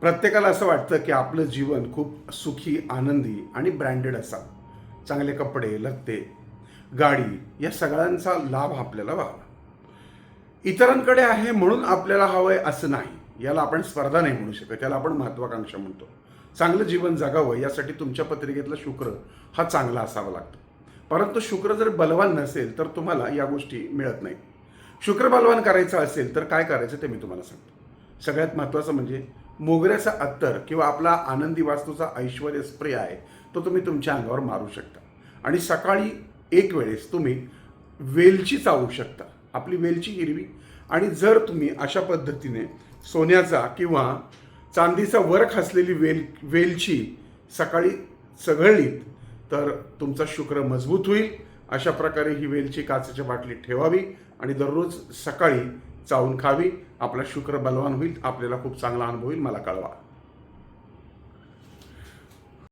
प्रत्येकाला असं वाटतं की आपलं जीवन खूप सुखी आनंदी आणि ब्रँडेड असावं. चांगले कपडे लत्ते गाडी या सगळ्यांचा लाभ आपल्याला व्हावा. इतरांकडे आहे म्हणून आपल्याला हवंय असं नाही. याला आपण स्पर्धा नाही म्हणू शकत याला आपण महत्वाकांक्षा म्हणतो. चांगलं जीवन जगावं यासाठी तुमच्या पत्रिकेतला शुक्र हा चांगला असावा लागतो. परंतु शुक्र जर बलवान नसेल तर तुम्हाला या गोष्टी मिळत नाही शुक्र बलवान करायचं असेल तर काय करायचं ते मी तुम्हाला सांगतो. सगळ्यात महत्त्वाचं म्हणजे मोगऱ्याचा अत्तर किंवा आपला आनंदी वास्तूचा ऐश्वर स्प्रे आहे तो तुम्ही तुमच्या अंगावर मारू शकता. आणि सकाळी एक वेळेस तुम्ही वेलची चावू शकता आपली वेलची हिरवी. आणि जर तुम्ही अशा पद्धतीने सोन्याचा किंवा चांदीचा वर्क असलेली वेल वेलची सकाळी चघळलीत तर तुमचा शुक्र मजबूत होईल. अशा प्रकारे ही वेलची काचेच्या बाटलीत ठेवावी आणि दररोज सकाळी चावून खावी. आपला शुक्र बलवान होईल. आपल्याला खूप चांगला अनुभव होईल. मला कळवा.